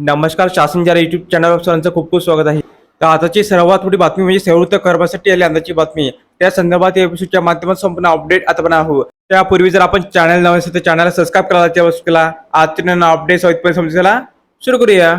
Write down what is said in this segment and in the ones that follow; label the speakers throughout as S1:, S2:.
S1: नमस्कार शासन जरा युट्यूब चॅनलवर सर्वांचं खूप खूप स्वागत आहे. तर आताची सर्वात मोठी बातमी म्हणजे सेवृत्त कर्मासाठी आली अंदाची बातमी. त्या संदर्भात एपिसोडच्या माध्यमात संपूर्ण अपडेट आता पण आहो त्यापूर्वी जर आपण चॅनल नवीन असेल तर चॅनलला सबस्क्राईब करायला त्या वस्तूला आजच्या अपडेट सहित समजायला सुरू करूया.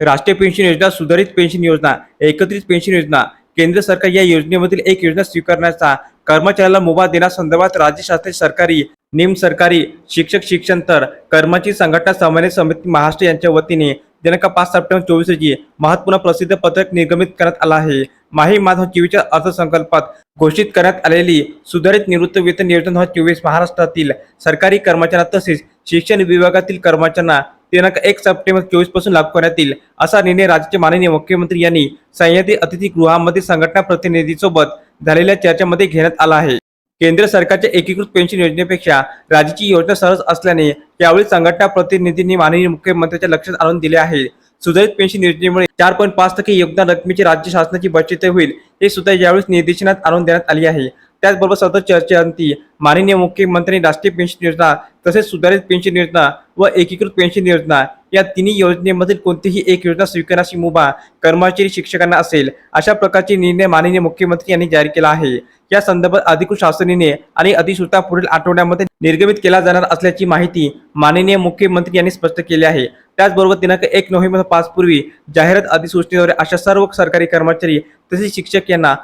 S1: राष्ट्रीय पेन्शन योजना सुधारित पेन्शन योजना एकत्रित पेन्शन योजना. केंद्र सरकार या योजनेमधील एक योजना स्वीकारण्याचा कर्मचाऱ्याला मुभा देण्यासंदर्भात राज्य शासन सरकारी निम सरकारी शिक्षक शिक्षण तर कर्मचारी संघटना समन्वय समिती महाराष्ट्र यांच्या वतीने दिनांक पाच सप्टेंबर चोवीस रोजी महत्त्वपूर्ण प्रसिद्ध पत्रक निर्गमित करण्यात आलं आहे. माही माधव चोवीसच्या अर्थसंकल्पात घोषित करण्यात आलेली सुधारित निवृत्त वेतन योजना चोवीस महाराष्ट्रातील सरकारी कर्मचाऱ्यांना तसेच शिक्षण विभागातील कर्मचाऱ्यांना दिनांक एक सप्टेंबर चोवीसपासून लागू करण्यात येईल. असा निर्णय राज्याचे माननीय मुख्यमंत्री यांनी सह्याद्री अतिथीगृहामध्ये संघटना प्रतिनिधीसोबत झालेल्या चर्चेमध्ये घेण्यात आला आहे. केंद्र सरकारच्या एकीकृत पेन्शन योजनेपेक्षा राज्याची योजना सरस असल्याने यावेळी संघटना प्रतिनिधींनी माननीय मुख्यमंत्र्यांच्या लक्षात आणून दिले आहे. सुधारित पेन्शन योजनेमुळे चार पॉईंट पाच टक्के योगदान रकमेची राज्य शासनाची बचत होईल हे सुद्धा यावेळी निर्देशनात आणून देण्यात आली आहे. त्याचबरोबर सतत चर्चेअंती माननीय मुख्यमंत्री राष्ट्रीय पेन्शन योजना तसेच सुधारित पेन्शन योजना व एकीकृत पेन्शन योजना या तिन्ही योजनेमधील कोणतीही एक योजना स्वीकारण्याची मुभा कर्मचारी शिक्षकांना असेल अशा प्रकारचे निर्णय माननीय मुख्यमंत्री यांनी जारी केला आहे. या संदर्भात अधिकृत शासनाने आणि अधिसूचना पुढील आठवड्यामध्ये निर्गमित केला जाणार असल्याची माहिती माननीय मुख्यमंत्री यांनी स्पष्ट केली आहे. त्याचबरोबर दिनांक एक नोव्हेंबर पाच पूर्वी जाहिरात अधिसूचनेद्वारे अशा सर्व सरकारी कर्मचारी तसेच शिक्षक यांना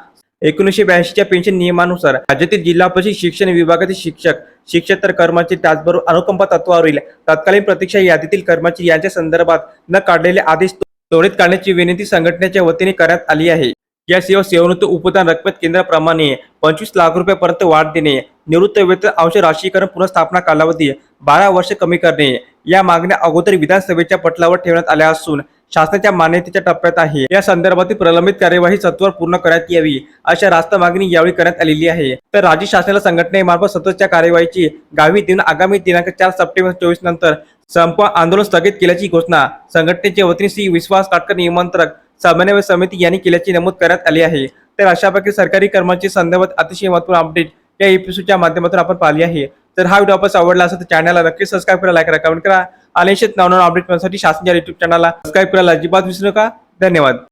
S1: एकोणीसशे ब्याऐंशीच्या पेन्शन नियमानुसार राज्यातील जिल्हा परिषद शिक्षण विभागातील शिक्षक शिक्षक तर कर्मचारी त्याचबरोबर अनुकंपा तत्वावरील तत्कालीन प्रतीक्षा यादीतील कर्मचारी यांच्या संदर्भात न काढलेले आदेश त्वरित काढण्याची विनंती संघटनेच्या वतीने करण्यात आली आहे. या सेवा सेवानिवृत्त उपदान रकमेत केंद्राप्रमाणे पंचवीस लाख रुपयापर्यंत वाढ देणे निवृत्त वेतन अंश राशीकरण पुनर्स्थापना कालावधी बारा वर्ष कमी करणे या मागण्या अगोदर विधानसभेच्या पटलावर ठेवण्यात आल्या असून शासनाच्या मान्यतेच्या टप्प्यात आहे. या संदर्भातील प्रलंबित कार्यवाही सत्वर पूर्ण करण्यात यावी अशा रास्त मागणी यावेळी करण्यात आलेली आहे. तर राज्य शासनाला संघटनेमार्फत सततच्या कार्यवाहीची गावी देऊन आगामी दिनांक चार सप्टेंबर चोवीस नंतर संप आंदोलन स्थगित केल्याची घोषणा संघटनेच्या वतीने श्री विश्वास काटकर निमंत्रक समन्वय समिती यांनी केल्याची नमूद करण्यात आली आहे. तर अशापैकी सरकारी कर्मचारी संदर्भात अतिशय महत्त्वपूर्ण अपडेट या एपिसोडच्या माध्यमातून आपण पाहिली आहे. तर हा व्हिडिओ आपण आवडला असेल तर चॅनलला नक्की सबस्क्राईब करा लाईक करा कमेंट करा. आणि असेच नवनवीन अपडेट मिळण्यासाठी शासनाच्या युट्यूब चॅनलला सबस्क्राईब करायला अजिबात विसरू नका. धन्यवाद.